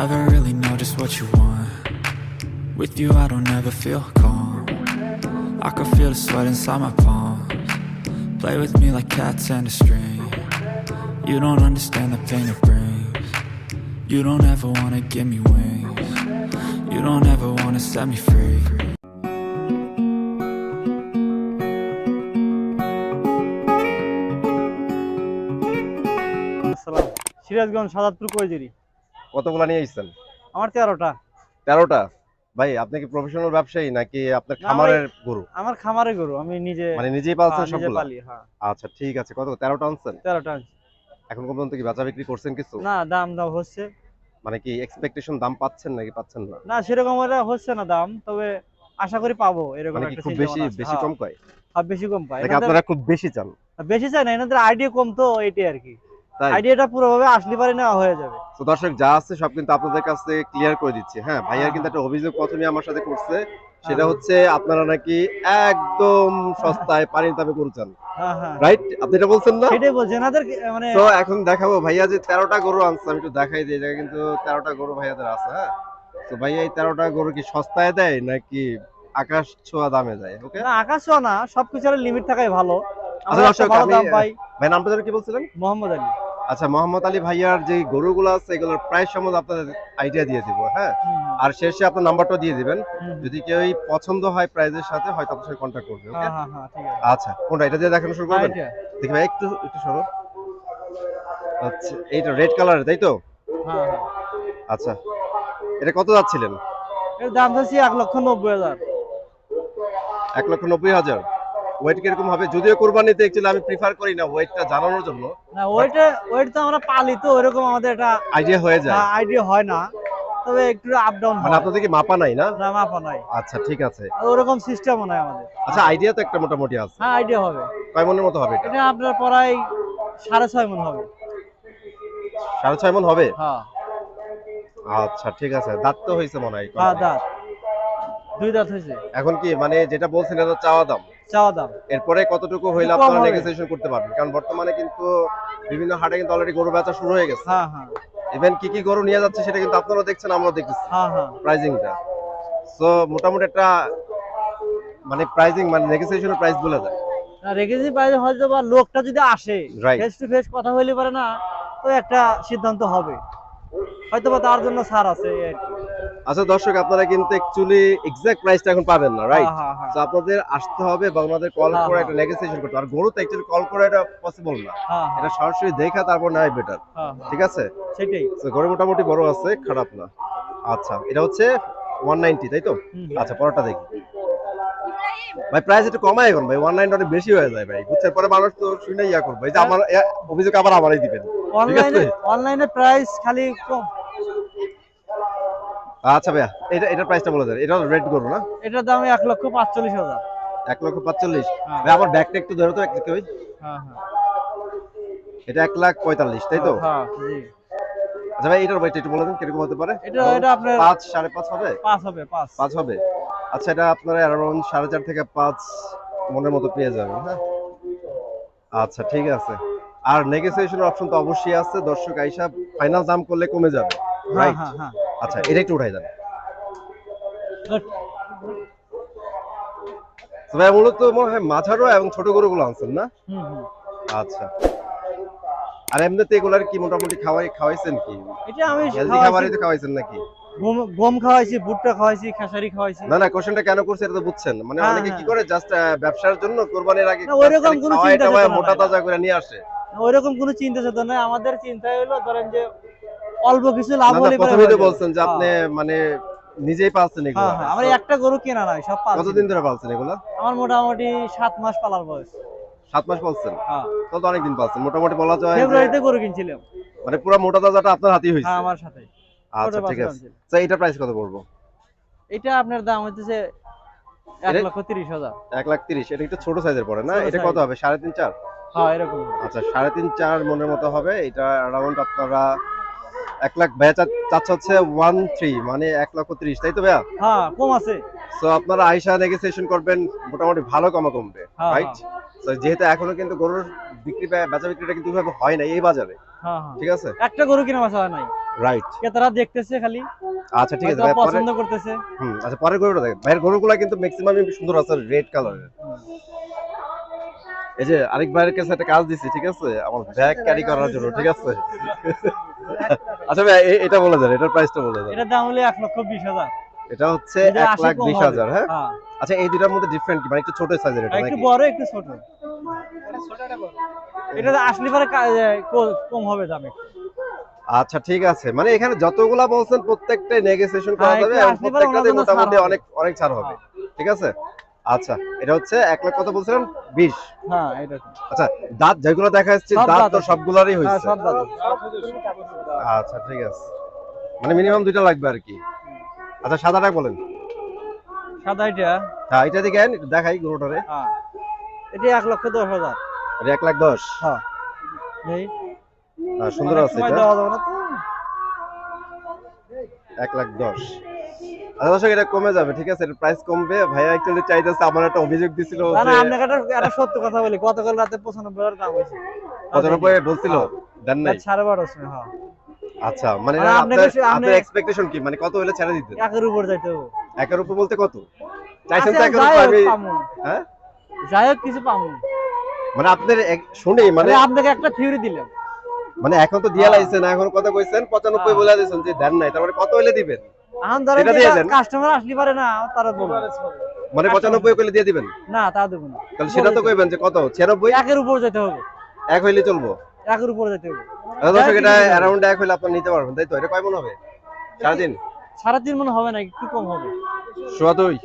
never really know just what you want. With you, I don't ever feel calm. I can feel the sweat inside my palms. Play with me like cats and a string. You don't understand the pain it brings. You don't ever wanna give me wings. You don't ever wanna set me free. আসসালাম সিরাজগঞ্জ সাদাতপুর কৈজুরি কতগুলা নিয়ে এসেছেন আমার তেরোটা। তেরোটা? ভাই আপনি কি প্রফেশনাল ব্যবসায়ী নাকি আপনার খামারের গরু? আমার খামারে গরু আমি নিজে মানে নিজেই পালছেন হ্যাঁ, পালি হ্যাঁ। আচ্ছা ঠিক আছে কত? তেরোটা আনছেন? তেরোটা আনছি। এখন পর্যন্ত কি বেচা বিক্রি করছেন কিছু? না দাম দাম হচ্ছে। মানে কি এক্সপেকটেশন দাম পাচ্ছেন নাকি পাচ্ছেন না? না সেরকম হচ্ছে না দাম তবে আশা করি পাবো এরকম মানে একটা খুব বেশি বেশি হ্যাঁ, কম কয়? হ্যাঁ, বেশি কম পায়। আপনারা খুব বেশি চান? বেশি চাই না এনাদের আইডিয়া কম তো এটাই আর কি। আইডিয়াটা পুরোভাবে আসলে পারে নেওয়া হয়ে যাবে। তো দর্শক যা আছে সব কিন্তু আপনাদের কাছে ক্লিয়ার করে দিচ্ছি। হ্যাঁ ভাইয়ার হ্যাঁ। কিন্তু একটা অভিযোগ প্রথমে আমার সাথে করছে। সেটা। হচ্ছে আপনারা নাকি একদম সস্তায় পানির দামে গরু চান। হ্যাঁ হ্যাঁ। রাইট আপনি এটা বলছেন না? সেটাই বলছে এনাদের মানে তো এখন দেখাবো ভাইয়া যে তেরোটা গরু আনছে আমি একটু দেখাই দিই এই কিন্তু তেরোটা গরু ভাইয়াদের আছে হ্যাঁ? তো ভাইয়া এই গরু কি সস্তায় দেয় নাকি আকাশ ছোঁয়া দামে দেয়? ওকে না, আকাশ ছোঁয়া না সবকিছুর লিমিট থাকাই ভালো। আমরা আচ্ছা, ভালো আমি- দাম পাই। ভাই নামটা কি বলছিলেন? মোহাম্মদ আলী। আচ্ছা মোহাম্মদ আলী ভাইয়ার যে গরুগুলো আছে এগুলোর প্রাইস সম্বন্ধে আপনাদের আইডিয়া দিয়ে দিব হ্যাঁ? আর শেষে আপনার নাম্বারটা দিয়ে দিবেন। যদি কেউ পছন্দ হয় প্রাইজের সাথে হয়তো আপনার সাথে কন্ট্যাক্ট করবে হ্যাঁ হ্যাঁ হ্যাঁ আচ্ছা কোনটা? এটা দিয়ে দেখানো শুরু করবেন? দেখি ভাই একটু একটু সরো। আচ্ছা এইটা রেড কালারের তাই তো? আচ্ছা এটা কত যাচ্ছিলেন? এর দাম চাচ্ছি এক লক্ষ নব্বই হাজার। এক লক্ষ নব্বই হাজার? ওয়েট কীরকম হবে? যদিও কোরবানিতে অ্যাকচুয়ালি আমি প্রিফার করি না ওয়েটটা জানানোর জন্য। না ওইটা ওইটা তো আমরা পালি তো আমাদের একটা আইডিয়া হয়ে যায়। আইডিয়া হয় না। তবে একটু আপ ডাউন মানে আপনাদের কি মাপা নাই না? না মাপা নাই। আচ্ছা ঠিক আছে। ওরকম সিস্টেমও নাই আমাদের। আচ্ছা আইডিয়া তো একটা মোটামুটি আছে। হ্যাঁ আইডিয়া হবে। কয় মনের মতো হবে এটা? আপনার প্রায় সাড়ে ছয় মন হবে। সাড়ে ছয় মন হবে? হ্যাঁ। আচ্ছা ঠিক আছে। দাঁত তো হয়েছে মনে হয়। হ্যাঁ দাঁত। দুই দাঁত হয়েছে। এখন কি মানে যেটা বলছেন এটা চাওয়া দাম? চাওয়া দাম। এরপরে কতটুকু হইলে আপনারা নেগোসিয়েশন করতে পারবেন? কারণ বর্তমানে কিন্তু বিভিন্ন হাটে কিন্তু অলরেডি গরু বেচা শুরু হয়ে গেছে। হ্যাঁ হ্যাঁ। ইভেন কি কি গরু নিয়ে যাচ্ছে সেটা কিন্তু আপনারা দেখছেন আমরাও দেখতেছি। হ্যাঁ হ্যাঁ। প্রাইজিংটা সো মোটামুটি একটা মানে প্রাইজিং মানে নেগোসিয়েশনের প্রাইস বলে রেখেছি বাইরে হয়তো বা লোকটা যদি আসে. ফেস টু ফেস কথা হইলে পারে না তো একটা সিদ্ধান্ত হবে। হয়তো বা তার জন্য ছাড় আছে আর কি। আচ্ছা দর্শক আপনারা কিন্তু অ্যাকচুয়ালি এক্সাক্ট প্রাইসটা এখন পাবেন না রাইট হ্যাঁ, হ্যাঁ, হ্যাঁ। তো আপনাদের আসতে হবে বা ওনাদের কল হ্যাঁ, করে হ্যাঁ। একটা নেগোসিয়েশন করতে আর গরু তো অ্যাকচুয়ালি কল করে এটা পসিবল না। হ্যাঁ, হ্যাঁ, এটা সরাসরি দেখা তারপর নেয় বেটার হ্যাঁ, হ্যাঁ। ঠিক আছে? সেটাই। তো গরু মোটামুটি বড় আছে খারাপ না। আচ্ছা এটা হচ্ছে ওয়ান নাইনটি তাই তো? আচ্ছা পরটা দেখি। ভাই প্রাইস একটু কমায় এখন ভাই। নাইনটি অনেক বেশি হয়ে যায় ভাই। বুঝছেন? পরে মানুষ তো শুনে ইয়া করবে। এই যে আমার অভিযোগ আবার আমারই দিবেন। অনলাইনে অনলাইনে প্রাইস খালি কম। আচ্ছা ভাইয়া এটা এটার প্রাইসটা বলে দেন। এটা রেড না? এটার দাম এক লক্ষ পাঁচচল্লিশ হাজার। এক লক্ষ পাঁচচল্লিশ। হ্যাঁ। ভাই আমার ব্যাগটা একটু ধরো তো একটু ওই। হ্যাঁ হ্যাঁ। এটা এক লাখ পঁয়তাল্লিশ তাই তো? আচ্ছা ভাই এটার ওয়েট একটু বলে দিন কীরকম হতে পারে? এটা এটা আপনার পাঁচ সাড়ে পাঁচ হবে? পাঁচ হবে পাঁচ। পাঁচ হবে। আচ্ছা এটা আপনারা অ্যারাউন্ড সাড়ে চার থেকে পাঁচ মনের মতো পেয়ে যাবেন হ্যাঁ? আচ্ছা ঠিক আছে। আর নেগোসিয়েশনের অপশন তো অবশ্যই আছে। দর্শক আইসা ফাইনাল দাম করলে কমে যাবে রাইট হ্যাঁ হ্যাঁ। আচ্ছা এটা একটু উঠাই দেন। ভাই মূলত মনে হয় মাঝারো এবং ছোট গরুগুলো আনছেন না? আচ্ছা। আর এমনিতে এগুলার কি মোটামুটি খাওয়াই খাওয়াইছেন কি? এটা আমি হেলদি খাবারই তো খাওয়াইছেন নাকি? গম- খাওয়াইছি ভুট্টা খাওয়াইছি খেসারি খাওয়াইছি। না না কোশ্চেনটা কেন করছে এটা তো বুঝছেন। মানে অনেকে কি। করে জাস্ট ব্যবসার জন্য কোরবানির আগে না, ওইরকম কোনো চিন্তা মোটা তাজা করে নিয়ে আসে। ওইরকম কোনো চিন্তা চেতনা আমাদের চিন্তা হলো ধরেন যে অল্প কিছু লাভ হলে প্রথমেই তো বলছেন যে আপনি মানে নিজেই পালছেন এগুলো। হ্যাঁ হ্যাঁ আমার একটা গরু কেনা নাই সব পালছি। কতদিন ধরে পালছেন এগুলো? আমার মোটামুটি সাত মাস পালার বয়স। সাত মাস পালছেন? হ্যাঁ। তো তো অনেকদিন পালছেন। মোটামুটি বলা যায় ফেব্রুয়ারিতে গরু কিনছিলাম। মানে পুরো মোটা তাজাটা আপনার হাতেই হয়েছে? হ্যাঁ আমার সাথে আচ্ছা ঠিক আছে। আচ্ছা এটা প্রাইস কত পড়ব? এটা আপনার দাম হচ্ছে এক লক্ষ তিরিশ হাজার। এক লাখ তিরিশ। এটা একটু ছোট সাইজের পড়ে না? এটা কত হবে? সাড়ে তিন চার? হ্যাঁ এরকম আচ্ছা সাড়ে তিন চার মনের মতো হবে। এটা অ্যারাউন্ড আপনারা এক লাখ ভাইয়া চাচ্ছে হচ্ছে ওয়ান থ্রি মানে এক লক্ষ তিরিশ তাই তো ভাইয়া? হ্যাঁ কম আছে। তো আপনারা আইসা নেগোসিয়েশন করবেন মোটামুটি ভালো কমা কমবে হ্যাঁ, রাইট যেহেতু এখনও কিন্তু গরুর বিক্রি বেচা বিক্রিটা কিন্তু হয় না এই বাজারে হ্যাঁ হ্যাঁ। ঠিক আছে? একটা গরু কিনা হয় নাই। রাইট ক্রেতারা দেখতেছে খালি। আচ্ছা ঠিক আছে পছন্দ করতেছে। হুম আচ্ছা পরের গরুটা দেখেন। ভাইয়ের গরুগুলা কিন্তু ম্যাক্সিমামই সুন্দর আছে রেড কালারের এই যে আরেক ভাইয়ের কাছে একটা কাজ দিছি ঠিক আছে? আমার ব্যাগ ক্যারি করার জন্য ঠিক আছে? আচ্ছা ভাই এটা বলে দেন এটার প্রাইসটা বলে দেন। এটার দাম হলো এক লক্ষ বিশ হাজার। এটা হচ্ছে যদি এক আশি লাখ কম বিশ হবে। হাজার হ্যাঁ? হ্যাঁ। আচ্ছা এই দুটার মধ্যে ডিফারেন্ট কি? মানে একটু ছোট সাইজের এটা একটু বড় একটু ছোট। এটা আসলে পরে কম হবে দাম। আচ্ছা ঠিক আছে। মানে এখানে যতগুলা বলছেন প্রত্যেকটাই নেগোসিয়েশন করা হ্যাঁ, যাবে এবং প্রত্যেকটাতে মোটামুটি অনেক অনেক ছাড় হবে। ঠিক আছে? আচ্ছা এটা হচ্ছে এক লাখ কত বলছিলেন? বিশ। হ্যাঁ এটা আচ্ছা দাঁত যেগুলো দেখা যাচ্ছে দাঁত তো আছে। সবগুলারই হ্যাঁ হয়েছে। আচ্ছা ঠিক আছে। মানে মিনিমাম দুইটা লাগবে আর কি। আচ্ছা সাদাটা বলেন। সাদা এটা? হ্যাঁ এটা দিকে দেখাই গরুটারে হ্যাঁ। এটা এক লক্ষ দশ হাজার। এটা এক লাখ দশ। হ্যাঁ। সুন্দর আছে এটা। দেওয়া যাবে না তো? এক লাখ দশ। দর্শক এটা কমে যাবে ঠিক আছে? প্রাইস কমবে। ভাইয়া অ্যাকচুয়ালি চাইতেছে আমার একটা অভিযোগ দিছিল না না আপনাকে একটা একটা সত্য কথা বলি। গতকাল রাতে পঁচানব্বই হাজার দাম হয়েছে। পঁচানব্বই বলছিল? দেন নাই? হ্যাঁ। আচ্ছা মানে মানে আপনার এক্সপেকটেশন কি? মানে কত হলে ছেড়ে দিতেন একের উপর যাইতে হবে। একের উপর বলতে কত? চাইছেন তো আচ্ছা, একের উপর হ্যাঁ? যাই হোক কিছু পাবো মানে আপনার শুনি মানে মানে আপনাকে একটা থিওরি দিলাম। মানে এখন তো দিয়া হ্যাঁ। লাইছেন এখন কথা কইছেন পঁচানব্বই হ্যাঁ। বলে দিয়েছেন যে দেন নাই তারপরে কত হলে দিবেন? এখন ধরেন এটা দিয়ে দেন। কাস্টমার আসলে পারে না তারা বলব মানে পঁচানব্বই কইলে দিয়ে দিবেন? না তা দেবো না। তাহলে সেটা তো কইবেন যে কত? ছিয়ানব্বই? একের উপর যেতে হবে। এক হইলে চলবো? একের উপর যেতে হবে। আচ্ছা, দর্শক এটা হইলে এক হইলে আপনার নিতে পারবেন তাই তো? এটা কয় মন হবে? সাড়ে তিন মনে হবে না একটু কম হবে। সোয়া দুই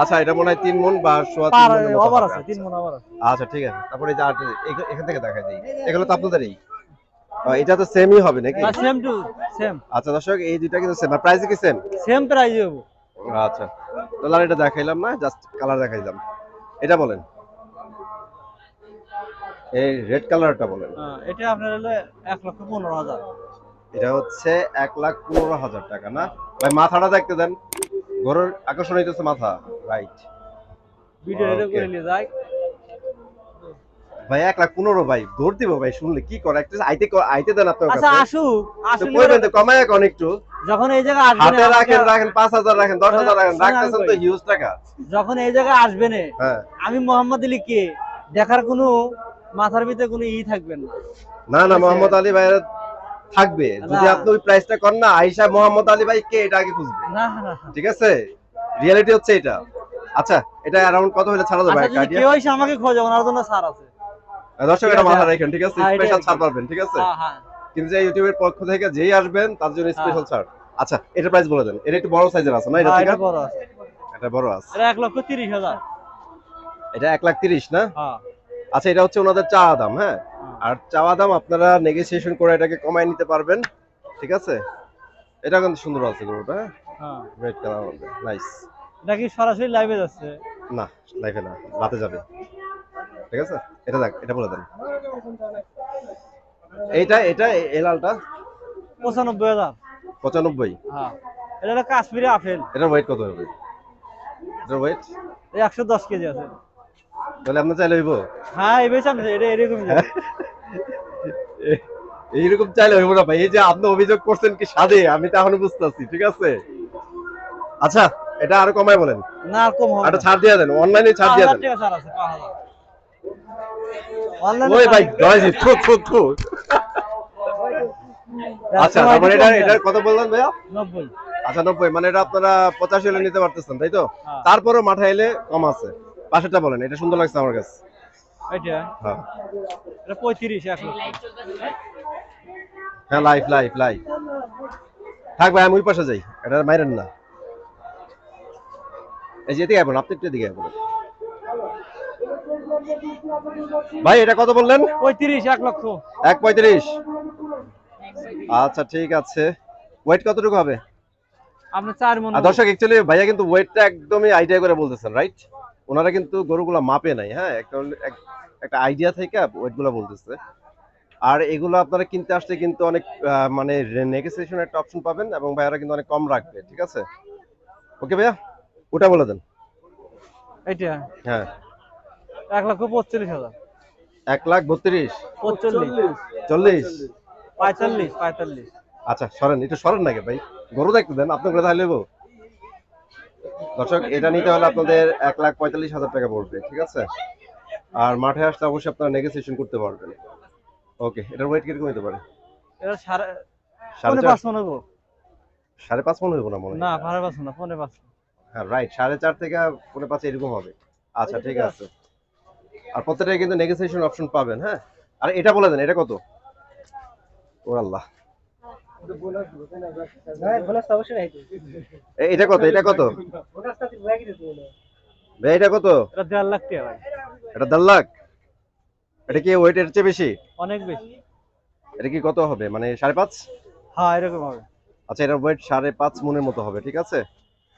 আচ্ছা এটা মনে হয় তিন মন বা সোয়া তিন। আছে তিন মন আছে। আচ্ছা ঠিক আছে। তারপরে এই যে এখান থেকে দেখাই দিই এগুলো তো আপনাদেরই। এটা তো সেমই হবে নাকি? সেম টু সেম আচ্ছা দর্শক এই দুইটা কিন্তু সেম আর প্রাইস কি সেম সেম প্রাইস হবে। আচ্ছা আর এটা দেখাইলাম না জাস্ট কালার দেখাইলাম। এটা বলেন। এই রেড কালারটা বলেন। হ্যাঁ, এটা আপনার হলো এক লক্ষ পনেরো হাজার। এটা হচ্ছে এক লাখ পনেরো হাজার টাকা না? ভাই মাথাটা দেখতে দেন। গরুর আকর্ষণ হইতেছে মাথা। রাইট ভিডিও এটা করে নিয়ে যায় ভাই এক লাখ পনেরো ভাই দৌড় দিব ভাই শুনলে কি করে? একটা আইতে আইতে দেন আপনার আচ্ছা কাছে। আসলে কইবেন তো কমায় একটু। যখন এই হাতে রাখেন রাখেন পাঁচ হাজার রাখেন রাখতেছেন তো হিউজ টাকা। যখন এই জায়গায় আসবে না হ্যাঁ। আমি মোহাম্মদ আলী কে? দেখার কোনো মাথার ভিতরে কোনো ই থাকবে না। না মোহাম্মদ আলী ভাইয়ের থাকবে। যদি। আপনি ওই প্রাইসটা করেন না আইসা মোহাম্মদ আলী ভাই কে এটা আগে খুঁজবে? না না ঠিক আছে? রিয়েলিটি হচ্ছে এটা। আচ্ছা এটা অ্যারাউন্ড কত হলে ছাড়া যাবে? আচ্ছা? কেউ এসে আমাকে খোঁজে ওনার জন্য ছাড় আছে। দর্শক এটা মাথা রাখেন ঠিক আছে? হ্যাঁ, স্পেশাল ছাড় পাবেন ঠিক আছে? হ্যাঁ হ্যাঁ। কিন্তু যে ইউটিউবের পক্ষ থেকে যেই আসবেন তার জন্য স্পেশাল ছাড়। আচ্ছা এটা প্রাইস বলে দেন। এটা একটু বড় সাইজের আছে না? এটা হ্যাঁ, থেকে বড় আছে। এটা বড় আছে। এটা এক লক্ষ তিরিশ হাজার। এটা এক লাখ তিরিশ না? হ্যাঁ। আচ্ছা এটা হচ্ছে ওনাদের চাওয়া দাম হ্যাঁ? হ্যাঁ। আর চাওয়া দাম আপনারা নেগোসিয়েশন করে এটাকে কমায় নিতে পারবেন ঠিক আছে? এটা কিন্তু সুন্দর আছে গরুটা হ্যাঁ? রেড কালার নাইস এটা কি সরাসরি লাইভে যাচ্ছে? না লাইফে না রাতে যাবে। ঠিক আছে? এটা দেখ এটা বলে দেন। এইটা এটা এই লালটা? পঁচানব্বই হাজার। পঁচানব্বই? হ্যাঁ। এটা হলো কাশ্মীরি আপেল। এটার ওয়েট কত হবে? এটার ওয়েট এই একশো দশ কেজি আছে। তাহলে আপনার চাইলে হইব? হ্যাঁ এই বেশ আমি এটা এরকম এইরকম চাইলে হইব না ভাই। এই যে আপনি অভিযোগ করছেন কি সাদে আমি তো এখনও বুঝতেছি ঠিক আছে? আচ্ছা এটা আরও কমাই বলেন। না আর কম হবে একটা না। ছাড় দিয়ে দেন অনলাইনে ছাড় দিয়ে দেন। ছাড় আছে পাঁচ হাজার। অনলাইনে ওই ভাই ছাড়- থু থু থু। আচ্ছা তারপরে এটা এটার কত বললেন ভাইয়া? নব্বই। আচ্ছা মানে এটা আপনারা পঁচাশি হলে নিতে পারতেছেন তাই তো? হ্যাঁ। মাঠে এলে কম আছে। পাশেরটা বলেন এটা সুন্দর লাগছে আমার কাছে। এটা? হ্যাঁ। এটা পঁয়ত্রিশ এক হ্যাঁ লাইভ লাইভ লাইভ থাক ভাই আমি ওই পাশে যাই এটা মাইরেন না। এই যে এদিকে আপনি একটু এদিকে ভাই এটা কত বললেন? পঁয়ত্রিশ এক লক্ষ। এক পঁয়ত্রিশ। আচ্ছা ঠিক আছে। ওয়েট কতটুকু হবে? আপনার চার মন দর্শক অ্যাকচুয়ালি ভাইয়া কিন্তু ওয়েটটা একদমই আইডিয়া করে বলতেছেন রাইট ওনারা কিন্তু গরুগুলো মাপে নাই হ্যাঁ? একটা একটা আইডিয়া থেকে ওয়েটগুলো বলতেছে। আর এগুলো আপনারা কিনতে আসলে কিন্তু অনেক মানে একটা অপশন পাবেন এবং ভাইয়ারা কিন্তু অনেক কম রাখবে ঠিক আছে? ওকে ভাইয়া? ওটা বলে দেন। এটা হ্যাঁ। এক লক্ষ পঁয়ত্রিশ হাজার। এক লাখ বত্রিশ? পঁচল্লিশ চল্লিশ। পঁয়তাল্লিশ পঁয়তাল্লিশ। আচ্ছা সরেন একটু সরেন নাকি ভাই? গরু দেখতে দেন আপনার করে তাহলে দর্শক এটা নিতে হলে আপনাদের এক লাখ পঁয়তাল্লিশ হাজার টাকা পড়বে ঠিক আছে? আর মাঠে আসলে অবশ্যই আপনারা নেগোসিয়েশন করতে পারবেন। ওকে এটার ওয়েট কীরকম হতে পারে? এটা সাড়ে সাড়ে পাঁচ মনে গো সাড়ে পাঁচ মনে হইব না মনে না সাড়ে পাঁচ না পনেরো পাঁচ হ্যাঁ রাইট সাড়ে চার থেকে পৌনে পাঁচ এরকম হবে। আচ্ছা ঠিক আছে। আর প্রত্যেকটাই কিন্তু নেগোসিয়েশন অপশন পাবেন হ্যাঁ? আর এটা বলে দেন এটা কত? ও আল্লাহ। এটা কত এটা কত? ভাই এটা কত? এটা দেড় লাখ এটা দেড় লাখ? এটা কি ওয়েট এর চেয়ে বেশি? অনেক বেশি। এটা কি কত হবে মানে সাড়ে পাঁচ? হ্যাঁ এরকম হবে। আচ্ছা এটার ওয়েট সাড়ে পাঁচ মনের মতো হবে ঠিক আছে?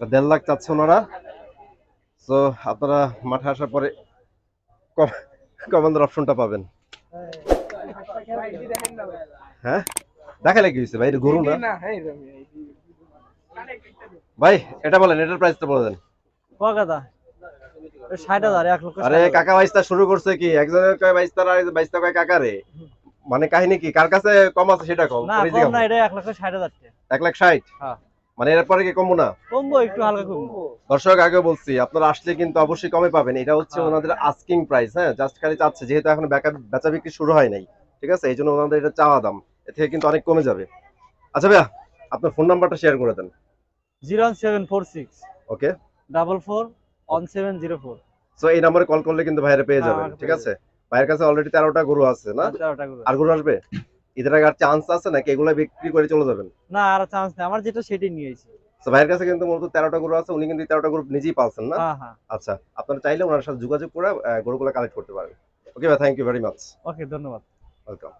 দেড় লাখ চাচ্ছে ওনারা। তো আপনারা মাঠে আসার পরে কমান্ডার অপশনটা পাবেন। হ্যাঁ? দেখালে কি হয়েছে? ভাই এটা গরু না? ভাই এটা বলেন এটার প্রাইসটা বলে দেন। লক্ষ আরে কাকা বাইস্তা শুরু করছে কি? একজনের কয় বাইস্তা আর বাইস্তা কয় কাকা রে? মানে কাহিনী কি? কার কাছে কম আছে সেটা কম না কম না এটা এক লক্ষ ষাট হাজার এক লাখ ষাট? হ্যাঁ। মানে এরপরে কি কমবো না? কমবো একটু হালকা কমবো। দর্শক আগে বলছি আপনারা আসলে কিন্তু অবশ্যই কমে পাবেন। এটা হচ্ছে হ্যাঁ। ওনাদের আস্কিং প্রাইস হ্যাঁ? জাস্ট খালি চাচ্ছে যেহেতু এখন বেচা- বেচা বিক্রি শুরু হয় নাই ঠিক আছে? এই জন্য ওনাদের এটা চাওয়া দাম। এ থেকে কিন্তু অনেক কমে যাবে। আচ্ছা ভাইয়া আপনার ফোন নাম্বারটা শেয়ার করে দেন। Zero seven four six okay double four one seven zero four. So এই নাম্বারে কল করলে কিন্তু ভাইয়েরা পেয়ে হ্যাঁ, যাবেন ঠিক আছে? ভাইয়ের কাছে অলরেডি তেরোটা গরু আছে না? আর গরু আসবে? ঈদের আগে আর চান্স আছে নাকি? এগুলো বিক্রি করে চলে যাবেন? না আর চান্স নেই। আমার যেটা সেটাই নিয়েছি ভাইয়ের কাছে কিন্তু মূলত তেরোটা গরু আছে উনি কিন্তু তেরোটা গরু নিজেই পালছেন না? হ্যাঁ হ্যাঁ। আচ্ছা আপনারা চাইলে ওনার সাথে যোগাযোগ করে গরুগুলো কালেক্ট করতে পারেন। ওকে ভাই thank you very much okay ধন্যবাদ। ওয়েলকাম